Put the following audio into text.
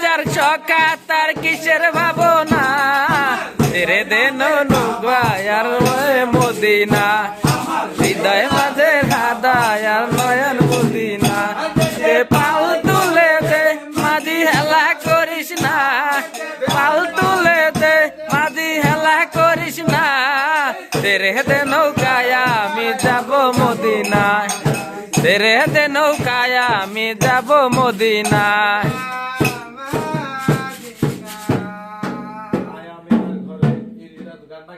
মুর্শিদ যার তার কিসের ভাবনা? তেরে দেন নুগায়ার মদিনা। হৃদয় মাঝে হাদায়ার নয়ন মদিনা। এ পাল তুলে দে, মাঝি হেলা করিস না। পাল তুলে দে, মাঝি হেলা করিস না। তেরে দে নৌকায় আমি যাব মদিনা। তেরে দে নৌকায় আমি যাব মদিনা।